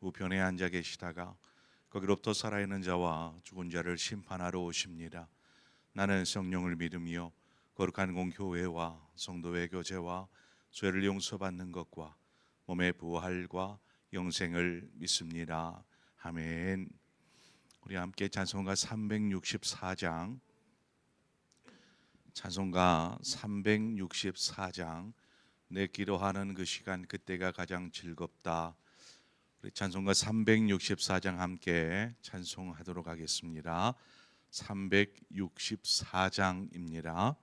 우편에 앉아 계시다가 거기로부터 살아있는 자와 죽은 자를 심판하러 오십니다. 나는 성령을 믿으며 거룩한 공교회와 성도의 교제와 죄를 용서받는 것과 몸의 부활과 영생을 믿습니다. 아멘. 우리 함께 찬송가 364장 찬송가 364장 내 기도하는 그 시간 그때가 가장 즐겁다. 우리 찬송가 364장 함께 찬송하도록 하겠습니다. 364장입니다.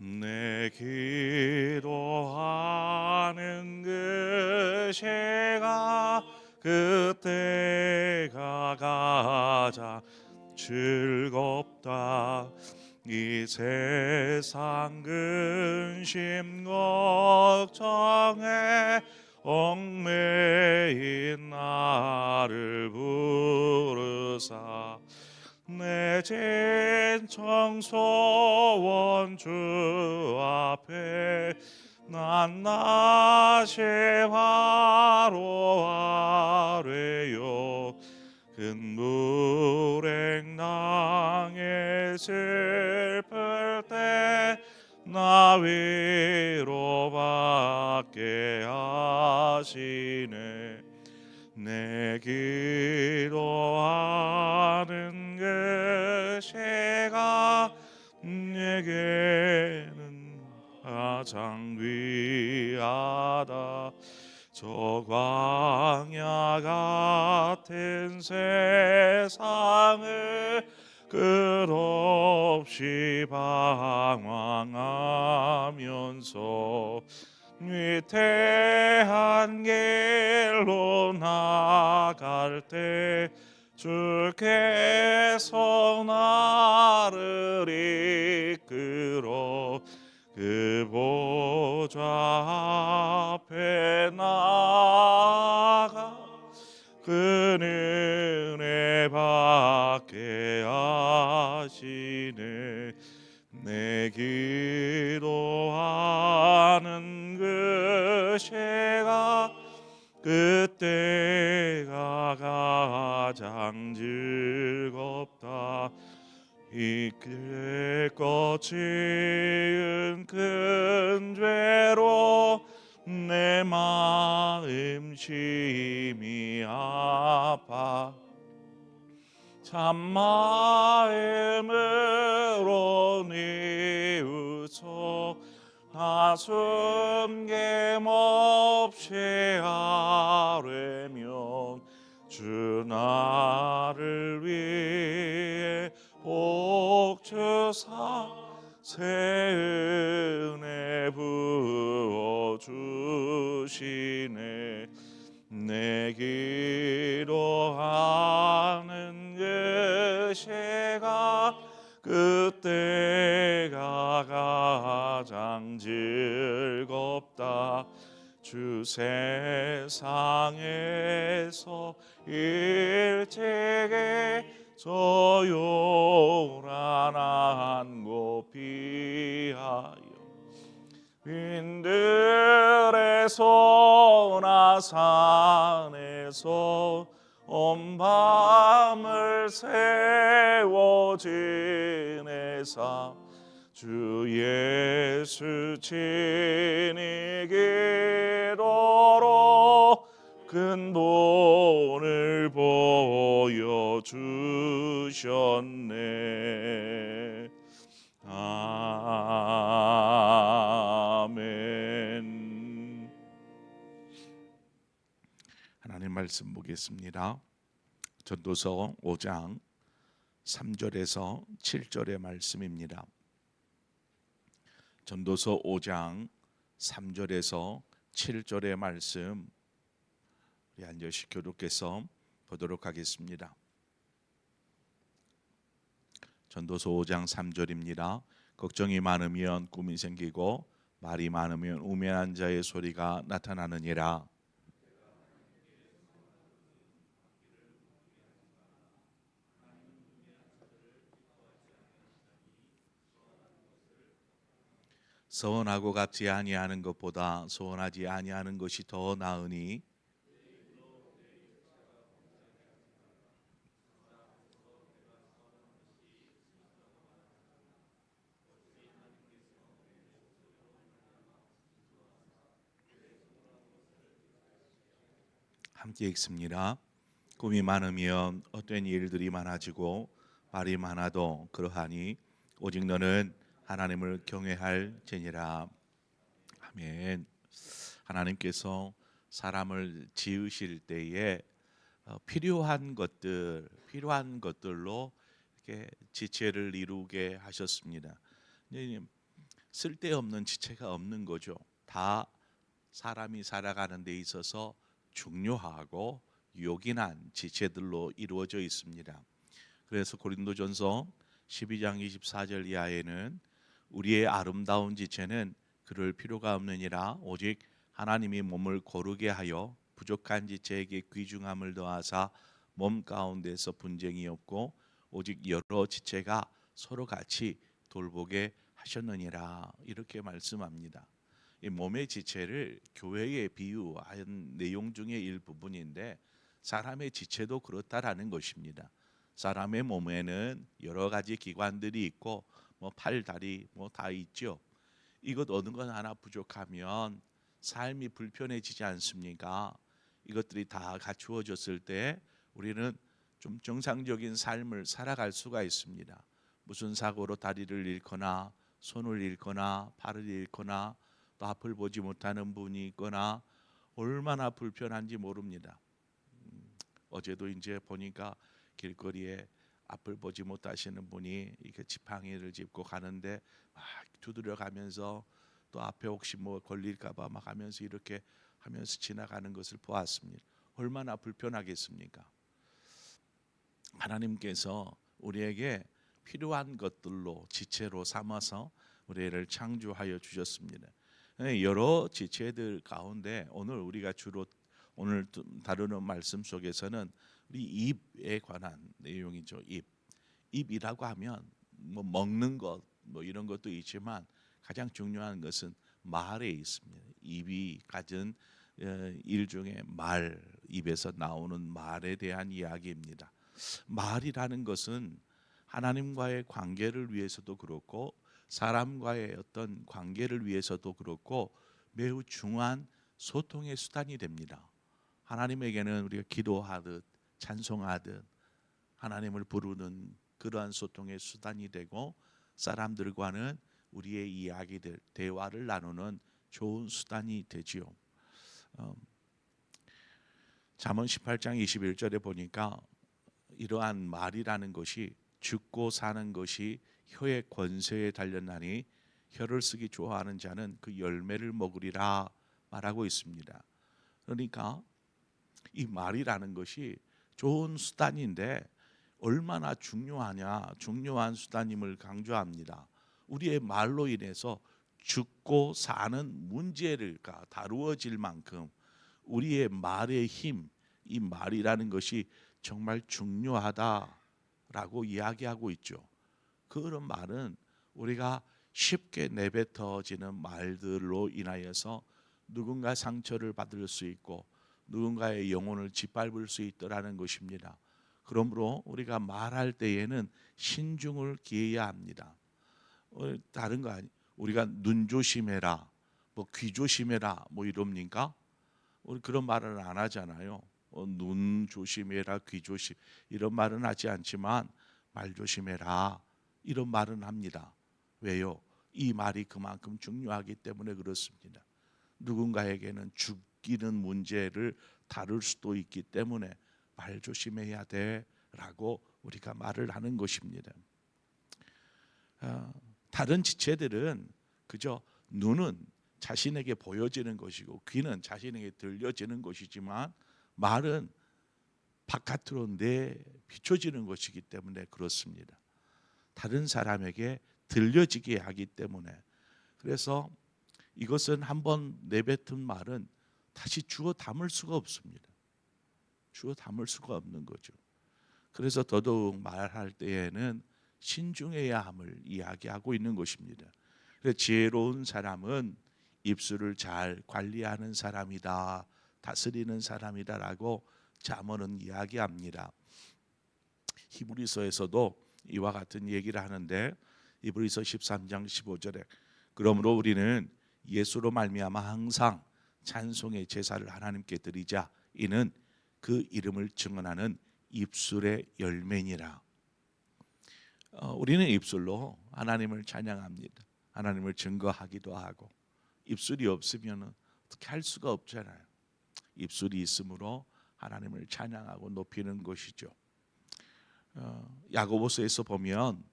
내 기도하는 그 시가 그 세상 근심 내 기도하는 그 시가 내게는 가장 귀하다. 저 광야 같은 세상을 끝없이 방황하면서 위태한 길로 나갈 때 주께서 나를 이끌어 그 보좌 앞에 나가 그 은혜 받게 하시네. 내 기도 거치은 큰 죄로 내 마음 심이 아파. 참 마음으로 뉘우쳐 나숨 그때가 가장 즐겁다. 주 세상에 기도로 근본을 보여주셨네. 아멘. 하나님 말씀 보겠습니다. 전도서 5장 3절에서 7절의 말씀입니다. 전도서 5장 3절에서 7절의 말씀 우리 안절식 교독께서 보도록 하겠습니다. 전도서 5장 3절입니다. 걱정이 많으면 꿈이 생기고 말이 많으면 우매한 자의 소리가 나타나느니라. 서원하고 갚지 아니하는 것보다 소원하지 아니하는 것이 더 나으니 함께 읽습니다. 꿈이 많으면 어떤 일들이 많아지고 말이 많아도 그러하니 오직 너는 하나님을 경외할 제니라. 아멘. 하나님께서 사람을 지으실 때에 어, 필요한 것들, 필요한 것들로 이렇게 지체를 이루게 하셨습니다. 쓸데없는 지체가 없는 거죠. 다 사람이 살아가는 데 있어서 중요하고 요긴한 지체들로 이루어져 있습니다. 그래서 고린도전서 12장 24절 이하에는 우리의 아름다운 지체는 그럴 필요가 없느니라 오직 하나님이 몸을 고르게 하여 부족한 지체에게 귀중함을 더하사 몸 가운데서 분쟁이 없고 오직 여러 지체가 서로 같이 돌보게 하셨느니라 이렇게 말씀합니다. 이 몸의 지체를 교회에 비유한 내용 중에 일부분인데 사람의 지체도 그렇다라는 것입니다. 사람의 몸에는 여러 가지 기관들이 있고 뭐 팔, 다리 뭐 다 있죠. 이것 어느 것 하나 부족하면 삶이 불편해지지 않습니까? 이것들이 다 갖추어졌을 때 우리는 좀 정상적인 삶을 살아갈 수가 있습니다. 무슨 사고로 다리를 잃거나 손을 잃거나 팔을 잃거나 또 앞을 보지 못하는 분이 있거나 얼마나 불편한지 모릅니다. 음, 어제도 이제 보니까 길거리에 앞을 보지 못하시는 분이 이렇게 지팡이를 짚고 가는데 막 두드려 가면서 또 앞에 혹시 뭐 걸릴까봐 막 하면서 이렇게 하면서 지나가는 것을 보았습니다. 얼마나 불편하겠습니까? 하나님께서 우리에게 필요한 것들로 지체로 삼아서 우리를 창조하여 주셨습니다. 여러 지체들 가운데 오늘 우리가 주로 오늘 다루는 말씀 속에서는 우리 입에 관한 내용이죠. 입. 입이라고 하면 뭐 먹는 것 뭐 이런 것도 있지만 가장 중요한 것은 말에 있습니다. 입이 가진 어, 일 중에 말 입에서 나오는 말에 대한 이야기입니다. 말이라는 것은 하나님과의 관계를 위해서도 그렇고 사람과의 어떤 관계를 위해서도 그렇고 매우 중요한 소통의 수단이 됩니다. 하나님에게는 우리가 기도하듯 찬송하듯 하나님을 부르는 그러한 소통의 수단이 되고 사람들과는 우리의 이야기들 대화를 나누는 좋은 수단이 되지요. 음, 잠언 18장 21절에 보니까 이러한 말이라는 것이 죽고 사는 것이 혀의 권세에 달렸나니 혀를 쓰기 좋아하는 자는 그 열매를 먹으리라 말하고 있습니다. 그러니까 이 말이라는 것이 좋은 수단인데 얼마나 중요하냐 중요한 수단임을 강조합니다. 우리의 말로 인해서 죽고 사는 문제를 다루어질 만큼 우리의 말의 힘, 이 말이라는 것이 정말 중요하다라고 이야기하고 있죠. 그런 말은 우리가 쉽게 내뱉어지는 말들로 인하여서 누군가 상처를 받을 수 있고 누군가의 영혼을 짓밟을 수 있더라는 것입니다. 그러므로 우리가 말할 때에는 신중을 기해야 합니다. 어, 다른 거 아니? 우리가 눈 조심해라, 뭐 귀 조심해라, 뭐 이럽니까? 우리 그런 말을 안 하잖아요. 어, 눈 조심해라, 귀 조심 이런 말은 하지 않지만 말 조심해라 이런 말은 합니다. 왜요? 이 말이 그만큼 중요하기 때문에 그렇습니다. 누군가에게는 죽 이는 문제를 다룰 수도 있기 때문에 말 조심해야 돼라고 우리가 말을 하는 것입니다. 어, 다른 지체들은 그저 눈은 자신에게 보여지는 것이고 귀는 자신에게 들려지는 것이지만 말은 바깥으로 내 비춰지는 것이기 때문에 그렇습니다. 다른 사람에게 들려지게 하기 때문에 그래서 이것은 한번 내뱉은 말은 다시 주어 담을 수가 없습니다. 주어 담을 수가 없는 거죠. 그래서 더더욱 말할 때에는 신중해야 함을 이야기하고 있는 것입니다. 그래서 지혜로운 사람은 입술을 잘 관리하는 사람이다, 다스리는 사람이다라고 잠언은 이야기합니다. 히브리서에서도 이와 같은 얘기를 하는데 히브리서 13장 15절에 그러므로 우리는 예수로 말미암아 항상 찬송의 제사를 하나님께 드리자 이는 그 이름을 증언하는 입술의 열매니라. 어, 우리는 입술로 하나님을 찬양합니다. 하나님을 증거하기도 하고 입술이 없으면 어떻게 할 수가 없잖아요. 입술이 있으므로 하나님을 찬양하고 높이는 것이죠. 어, 야고보서에서 보면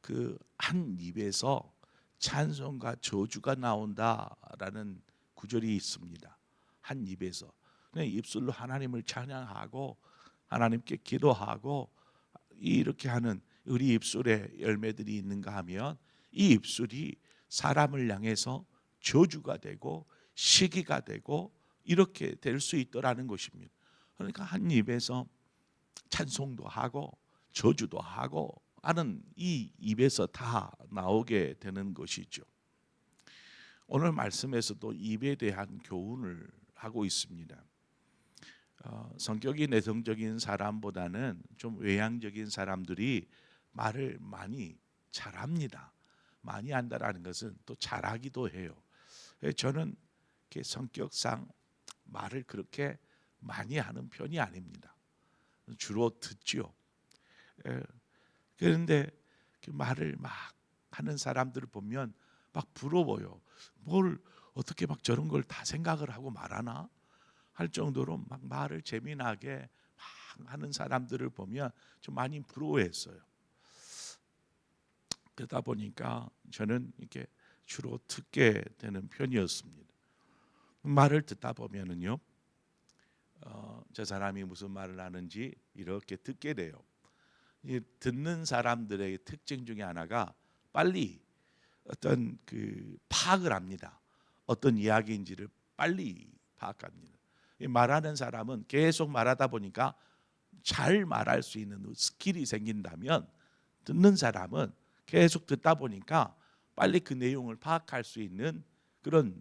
그 한 입에서 찬송과 저주가 나온다라는 구절이 있습니다. 한 입에서 그냥 입술로 하나님을 찬양하고 하나님께 기도하고 이렇게 하는 우리 입술에 열매들이 있는가 하면 이 입술이 사람을 향해서 저주가 되고 시기가 되고 이렇게 될 수 있더라는 것입니다. 그러니까 한 입에서 찬송도 하고 저주도 하고 하는 이 입에서 다 나오게 되는 것이죠. 오늘 말씀에서도 입에 대한 교훈을 하고 있습니다. 어, 성격이 내성적인 사람보다는 좀 외향적인 사람들이 말을 많이 잘합니다. 많이 한다라는 것은 또 잘하기도 해요. 예, 저는 성격상 말을 그렇게 많이 하는 편이 아닙니다. 주로 듣지요. 예, 그런데 말을 막 하는 사람들을 보면 막 부러워요. 뭘 어떻게 막 저런 걸 다 생각을 하고 말하나 할 정도로 막 말을 재미나게 막 하는 사람들을 보면 좀 많이 부러워했어요. 그러다 보니까 저는 이렇게 주로 듣게 되는 편이었습니다. 말을 듣다 보면은요, 어, 저 사람이 무슨 말을 하는지 이렇게 듣게 돼요. 이 듣는 사람들의 특징 중에 하나가 빨리 어떤 그 파악을 합니다. 어떤 이야기인지를 빨리 파악합니다. 이 말하는 사람은 계속 말하다 보니까 잘 말할 수 있는 스킬이 생긴다면 듣는 사람은 계속 듣다 보니까 빨리 그 내용을 파악할 수 있는 그런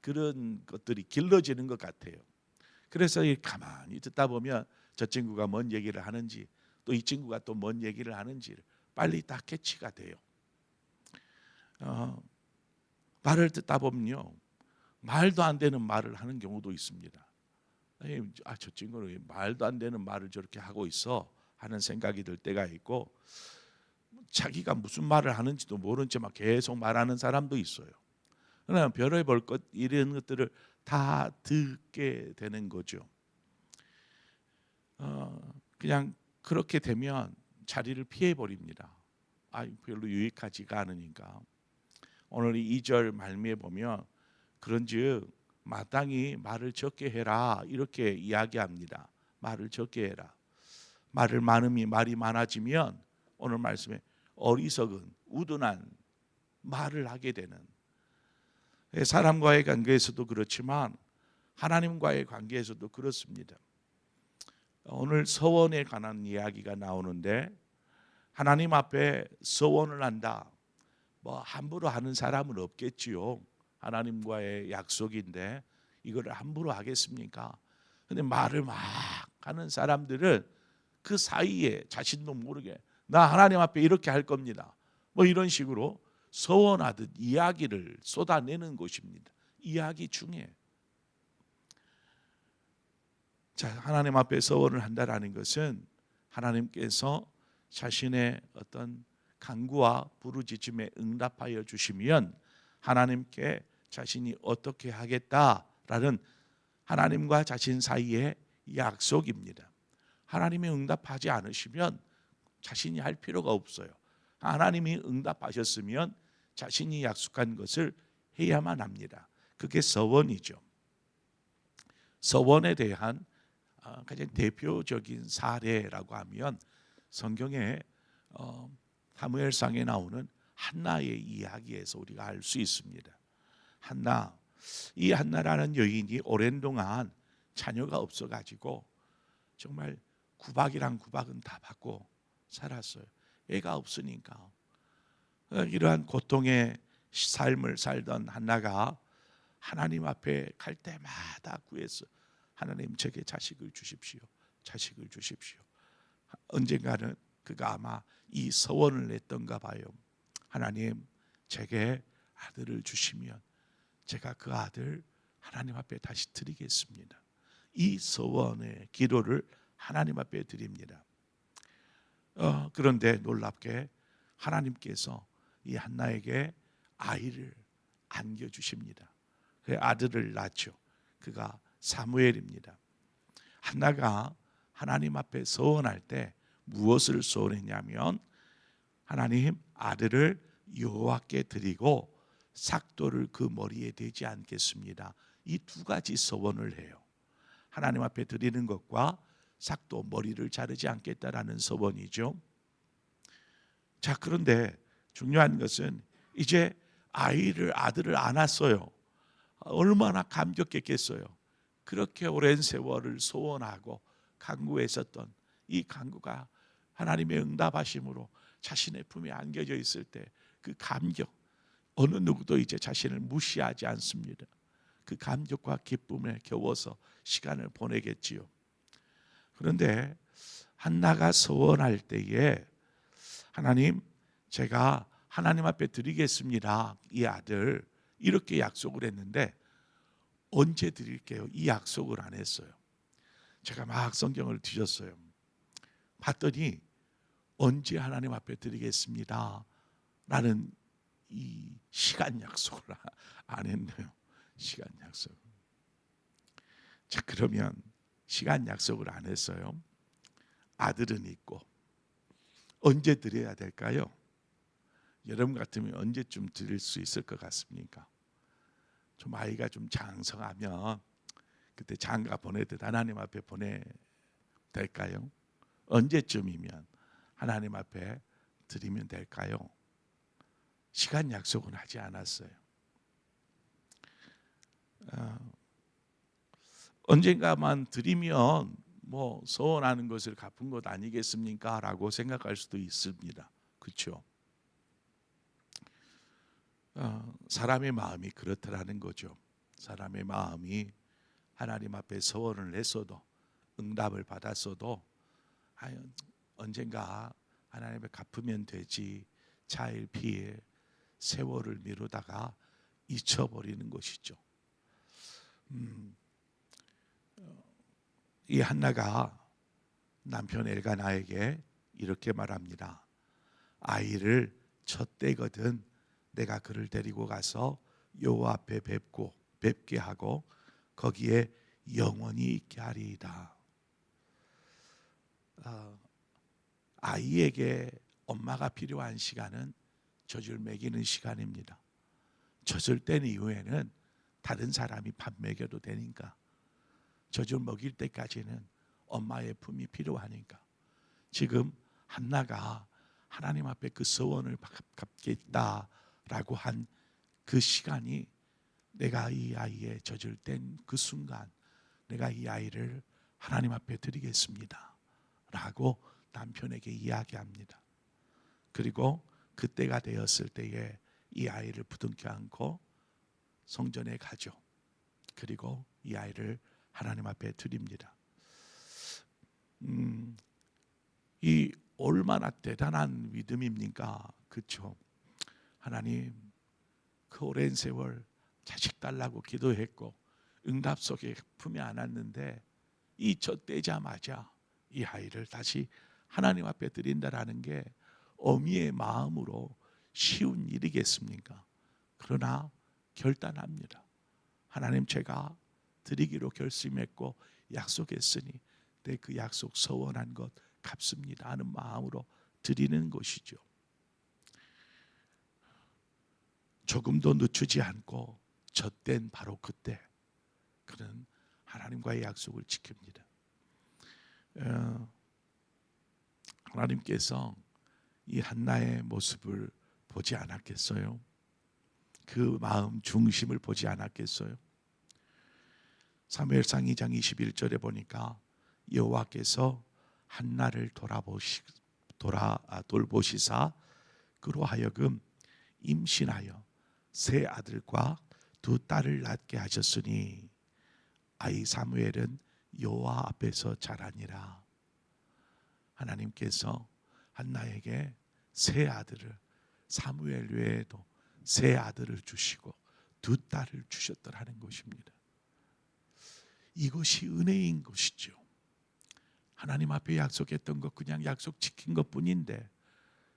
그런 것들이 길러지는 것 같아요. 그래서 이 가만히 듣다 보면 저 친구가 뭔 얘기를 하는지 또 이 친구가 또 뭔 얘기를 하는지를 빨리 딱 캐치가 돼요. 어, 말을 듣다 보면요 말도 안 되는 말을 하는 경우도 있습니다. 아저 친구는 말도 안 되는 말을 저렇게 하고 있어 하는 생각이 들 때가 있고 자기가 무슨 말을 하는지도 모른 채 막 계속 말하는 사람도 있어요. 그러나 별의 볼 것 이런 것들을 다 듣게 되는 거죠. 어, 그냥 그렇게 되면 자리를 피해 버립니다. 아, 별로 유익하지가 않으니까. 오늘 이 2절 말미에 보면 그런즉 마땅히 말을 적게 해라 이렇게 이야기합니다. 말을 적게 해라. 말을 많음이 말이 많아지면 오늘 말씀에 어리석은 우둔한 말을 하게 되는 사람과의 관계에서도 그렇지만 하나님과의 관계에서도 그렇습니다. 오늘 서원에 관한 이야기가 나오는데 하나님 앞에 서원을 한다. 뭐 함부로 하는 사람은 없겠지요. 하나님과의 약속인데 이거를 함부로 하겠습니까? 근데 말을 막 하는 사람들은 그 사이에 자신도 모르게 나 하나님 앞에 이렇게 할 겁니다. 뭐 이런 식으로 서원하듯 이야기를 쏟아내는 것입니다. 이야기 중에 자 하나님 앞에 서원을 한다라는 것은 하나님께서 자신의 어떤 간구와 부르짖음에 응답하여 주시면 하나님께 자신이 어떻게 하겠다라는 하나님과 자신 사이의 약속입니다. 하나님이 응답하지 않으시면 자신이 할 필요가 없어요. 하나님이 응답하셨으면 자신이 약속한 것을 해야만 합니다. 그게 서원이죠. 서원에 대한 어, 가장 대표적인 사례라고 하면 성경에 어, 사무엘상에 나오는 한나의 이야기에서 우리가 알 수 있습니다. 한나 이 한나라는 여인이 오랜 동안 자녀가 없어 가지고 정말 구박이랑 구박은 다 받고 살았어요. 애가 없으니까 어, 이러한 고통의 삶을 살던 한나가 하나님 앞에 갈 때마다 구했어. 하나님 제게 자식을 주십시오. 자식을 주십시오. 언젠가는 그가 아마 이 서원을 냈던가 봐요. 하나님 제게 아들을 주시면 제가 그 아들 하나님 앞에 다시 드리겠습니다. 이 서원의 기도를 하나님 앞에 드립니다. 어, 그런데 놀랍게 하나님께서 이 한나에게 아이를 안겨 주십니다. 그 아들을 낳죠. 그가 사무엘입니다. 한나가 하나님 앞에 서원할 때 무엇을 소원했냐면 하나님 아들을 여호와께 드리고 삭도를 그 머리에 대지 않겠습니다. 이 두 가지 서원을 해요. 하나님 앞에 드리는 것과 삭도 머리를 자르지 않겠다라는 서원이죠. 자 그런데 중요한 것은 이제 아이를 아들을 안았어요. 얼마나 감격했겠어요. 그렇게 오랜 세월을 소원하고 간구했었던 이 간구가 하나님의 응답하심으로 자신의 품에 안겨져 있을 때 그 감격 어느 누구도 이제 자신을 무시하지 않습니다. 그 감격과 기쁨에 겨워서 시간을 보내겠지요. 그런데 한나가 소원할 때에 하나님 제가 하나님 앞에 드리겠습니다. 이 아들 이렇게 약속을 했는데 언제 드릴게요? 이 약속을 안 했어요. 제가 막 성경을 뒤졌어요. 봤더니 언제 하나님 앞에 드리겠습니다. 라는 이 시간 약속을 안 했네요. 시간 약속. 자, 그러면 시간 약속을 안 했어요. 아들은 있고 언제 드려야 될까요? 여러분 같으면 언제쯤 드릴 수 있을 것 같습니까? 좀 아이가 좀 장성하면 그때 장가 보내듯 하나님 앞에 보내 될까요? 언제쯤이면 하나님 앞에 드리면 될까요? 시간 약속은 하지 않았어요. 어, 언젠가만 드리면 뭐 소원하는 것을 갚은 것 아니겠습니까?라고 생각할 수도 있습니다. 그렇죠? 어, 사람의 마음이 그렇다라는 거죠. 사람의 마음이 하나님 앞에 소원을 냈어도 응답을 받았어도 아유, 언젠가 하나님 앞에 갚으면 되지 차일 피해 세월을 미루다가 잊혀버리는 것이죠. 음, 어, 이 한나가 남편 엘가나에게 이렇게 말합니다. 아이를 첫 때거든 내가 그를 데리고 가서 여호와 앞에 뵙고 뵙게 하고 거기에 영원히 있게 하리이다. 어, 아이에게 엄마가 필요한 시간은 젖을 먹이는 시간입니다. 젖을 뗀 이후에는 다른 사람이 밥 먹여도 되니까 젖을 먹일 때까지는 엄마의 품이 필요하니까 지금 한나가 하나님 앞에 그 서원을 갚겠다라고 한 그 시간이 내가 이 아이의 젖을 뗀 그 순간 내가 이 아이를 하나님 앞에 드리겠습니다. 라고 남편에게 이야기합니다. 그리고 그때가 되었을 때에 이 아이를 부둥켜 안고 성전에 가죠. 그리고 이 아이를 하나님 앞에 드립니다. 음, 이 얼마나 대단한 믿음입니까? 그렇죠? 하나님 그 오랜 세월 자식 달라고 기도했고 응답 속에 품에 안았는데 이 젖되자마자 이 아이를 다시 하나님 앞에 드린다라는 게 어미의 마음으로 쉬운 일이겠습니까? 그러나 결단합니다. 하나님 제가 드리기로 결심했고 약속했으니 내 그 약속 서원한 것 갚습니다 하는 마음으로 드리는 것이죠. 조금도 늦추지 않고 젖된 바로 그때 그는 하나님과의 약속을 지킵니다. 어, 하나님께서 이 한나의 모습을 보지 않았겠어요? 그 마음 중심을 보지 않았겠어요? 사무엘상 2장 21절에 보니까 여호와께서 한나를 돌아보시 돌아 아, 돌보시사 그로 하여금 임신하여 세 아들과 두 딸을 낳게 하셨으니 아이 사무엘은 여호와 앞에서 자라니라. 하나님께서 한나에게 세 아들을 사무엘 외에도 세 아들을 주시고 두 딸을 주셨더라는 것입니다. 이것이 은혜인 것이죠. 하나님 앞에 약속했던 것 그냥 약속 지킨 것 뿐인데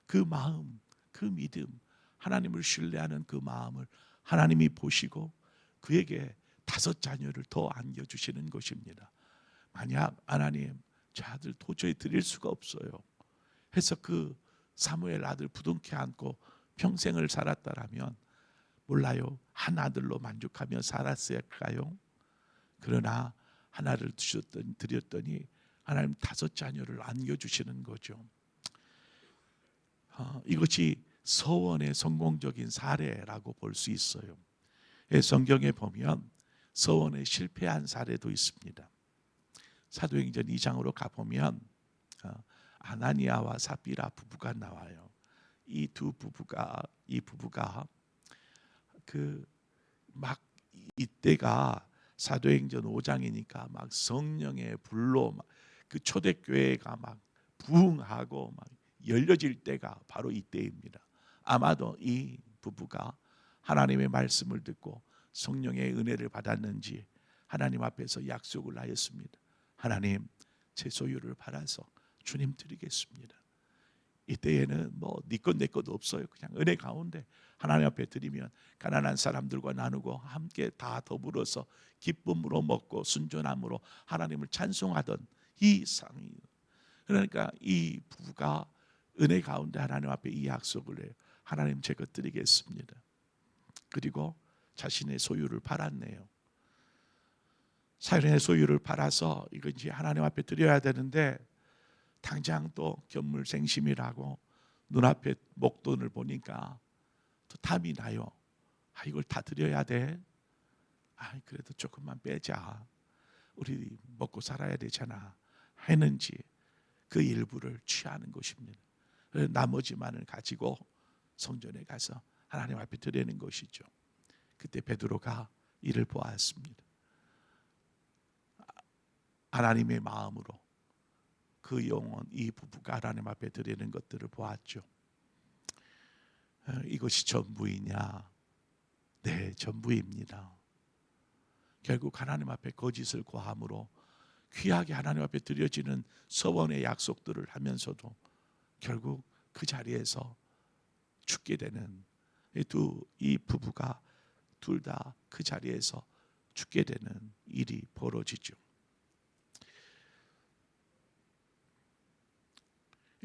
그 마음, 그 믿음, 하나님을 신뢰하는 그 마음을 하나님이 보시고 그에게 다섯 자녀를 더 안겨 주시는 것입니다. 만약 하나님 저 아들 도저히 드릴 수가 없어요. 해서 그 사무엘 아들 부둥켜 안고 평생을 살았다라면 몰라요 한 아들로 만족하며 살았을까요? 그러나 하나를 주셨더니 드렸더니 하나님 다섯 자녀를 안겨 주시는 거죠. 아, 이것이 서원의 성공적인 사례라고 볼 수 있어요. 예, 성경에 보면 서원에 실패한 사례도 있습니다. 사도행전 2장으로 가 보면 어, 아나니아와 사비라 부부가 나와요. 이 두 부부가 이 부부가 그 막 이때가 사도행전 5장이니까 막 성령의 불로 막그 초대교회가 막 부흥하고 막 열려질 때가 바로 이때입니다. 아마도 이 부부가 하나님의 말씀을 듣고 성령의 은혜를 받았는지 하나님 앞에서 약속을 하였습니다. 하나님 제 소유를 팔아서 주님 드리겠습니다. 이때에는 뭐니것내 것도 없어요. 그냥 은혜 가운데 하나님 앞에 드리면 가난한 사람들과 나누고 함께 다 더불어서 기쁨으로 먹고 순전함으로 하나님을 찬송하던 이 상이 그러니까 이 부부가 은혜 가운데 하나님 앞에 이 약속을 해요. 하나님 제 것 드리겠습니다. 그리고 자신의 소유를 팔았네요. 자신의 소유를 팔아서 이거 이제 하나님 앞에 드려야 되는데 당장 또 견물생심이라고 눈앞에 목돈을 보니까 또 탐이 나요. 아 이걸 다 드려야 돼. 아 그래도 조금만 빼자. 우리 먹고 살아야 되잖아. 했는지 그 일부를 취하는 것입니다. 나머지만을 가지고 성전에 가서 하나님 앞에 드리는 것이죠. 그때 베드로가 이를 보았습니다. 하나님의 마음으로 그 영혼 이 부부가 하나님 앞에 드리는 것들을 보았죠. 어, 이것이 전부이냐? 네, 전부입니다. 결국 하나님 앞에 거짓을 고함으로 귀하게 하나님 앞에 드려지는 서원의 약속들을 하면서도 결국 그 자리에서 죽게 되는 두이 부부가 둘 다 그 자리에서 죽게 되는 일이 벌어지죠.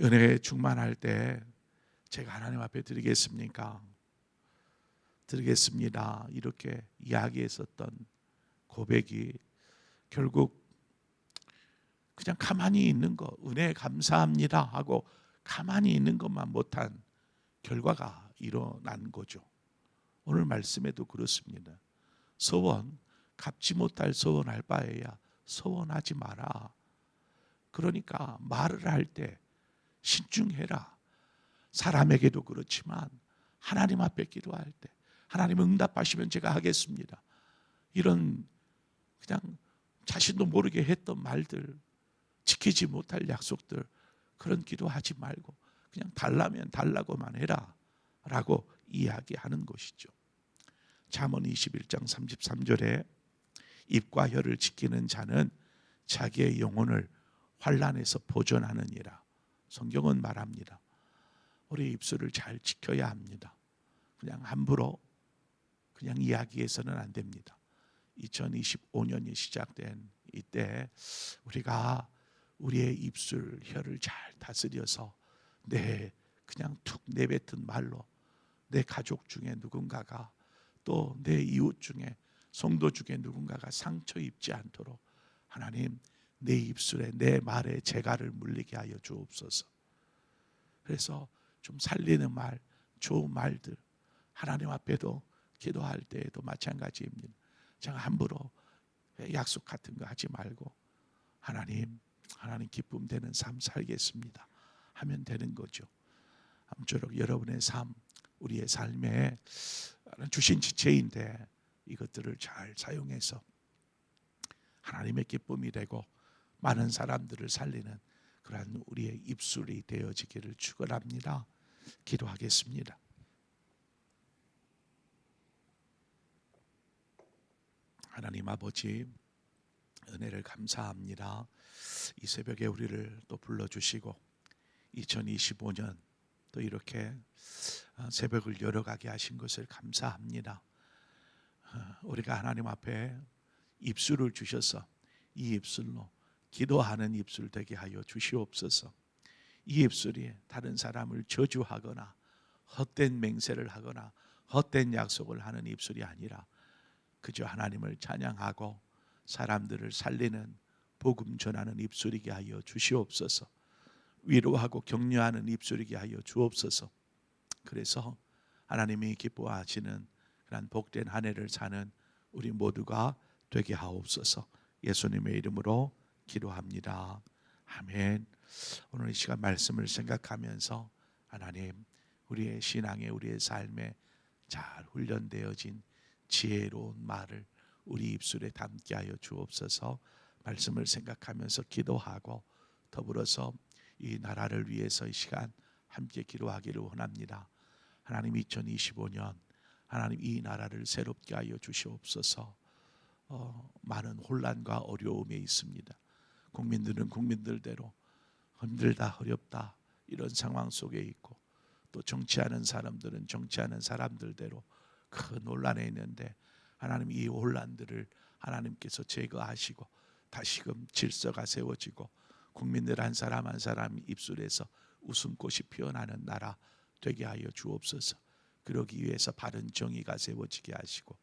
은혜에 충만할 때 제가 하나님 앞에 드리겠습니까? 드리겠습니다. 이렇게 이야기했었던 고백이 결국 그냥 가만히 있는 거 은혜 감사합니다 하고 가만히 있는 것만 못한 결과가 일어난 거죠. 오늘 말씀에도 그렇습니다. 서원 갚지 못할 서원할 바에야 서원하지 마라. 그러니까 말을 할 때 신중해라. 사람에게도 그렇지만 하나님 앞에 기도할 때 하나님 응답하시면 제가 하겠습니다. 이런 그냥 자신도 모르게 했던 말들 지키지 못할 약속들 그런 기도하지 말고 그냥 달라면 달라고만 해라 라고 이야기하는 것이죠. 잠언 21장 33절에 입과 혀를 지키는 자는 자기의 영혼을 환란에서 보존하느니라. 성경은 말합니다. 우리 입술을 잘 지켜야 합니다. 그냥 함부로 그냥 이야기해서는 안 됩니다. 2025년이 시작된 이때 우리가 우리의 입술 혀를 잘 다스려서 내 그냥 툭 내뱉은 말로 내 가족 중에 누군가가 또 내 이웃 중에 성도 중에 누군가가 상처 입지 않도록 하나님 내 입술에 내 말에 재갈을 물리게 하여 주옵소서. 그래서 좀 살리는 말, 좋은 말들 하나님 앞에도 기도할 때에도 마찬가지입니다. 제가 함부로 약속 같은 거 하지 말고 하나님 하나님 기쁨 되는 삶 살겠습니다. 하면 되는 거죠. 아무쪼록 여러분의 삶, 우리의 삶에 주신 지체인데 이것들을 잘 사용해서 하나님의 기쁨이 되고 많은 사람들을 살리는 그러한 우리의 입술이 되어지기를 축원합니다. 기도하겠습니다. 하나님 아버지 은혜를 감사합니다. 이 새벽에 우리를 또 불러주시고 2025년 또 이렇게 어, 새벽을 열어가게 하신 것을 감사합니다. 어, 우리가 하나님 앞에 입술을 주셔서 이 입술로 기도하는 입술 되게 하여 주시옵소서. 이 입술이 다른 사람을 저주하거나 헛된 맹세를 하거나 헛된 약속을 하는 입술이 아니라 그저 하나님을 찬양하고 사람들을 살리는 복음 전하는 입술이게 하여 주시옵소서. 위로하고 격려하는 입술이게 하여 주옵소서. 그래서 하나님이 기뻐하시는 그런 복된 한 해를 사는 우리 모두가 되게 하옵소서. 예수님의 이름으로 기도합니다. 아멘. 오늘 이 시간 말씀을 생각하면서 하나님 우리의 신앙에 우리의 삶에 잘 훈련되어진 지혜로운 말을 우리 입술에 담게 하여 주옵소서. 말씀을 생각하면서 기도하고 더불어서 이 나라를 위해서 이 시간 함께 기도하기를 원합니다. 하나님 2025년 하나님 이 나라를 새롭게 하여 주시옵소서. 어, 많은 혼란과 어려움에 있습니다. 국민들은 국민들대로 힘들다 어렵다 이런 상황 속에 있고 또 정치하는 사람들은 정치하는 사람들대로 큰 혼란에 있는데 하나님 이 혼란들을 하나님께서 제거하시고 다시금 질서가 세워지고 국민들 한 사람 한 사람 입술에서 웃음꽃이 피어나는 나라 되게 하여 주옵소서. 그러기 위해서 바른 정의가 세워지게 하시고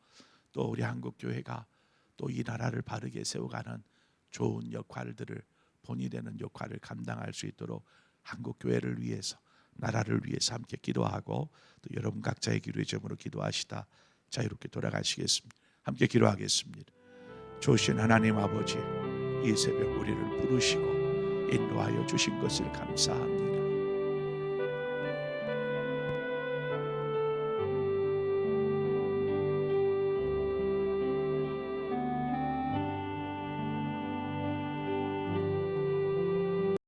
또 우리 한국 교회가 또 이 나라를 바르게 세워가는 좋은 역할들을 본이 되는 역할을 감당할 수 있도록 한국 교회를 위해서 나라를 위해서 함께 기도하고 또 여러분 각자의 기도의 점으로 기도하시다 자유롭게 돌아가시겠습니다. 함께 기도하겠습니다. 조신 하나님 아버지 이 새벽 우리를 부르시고 인도하여 주신 것을 감사합니다.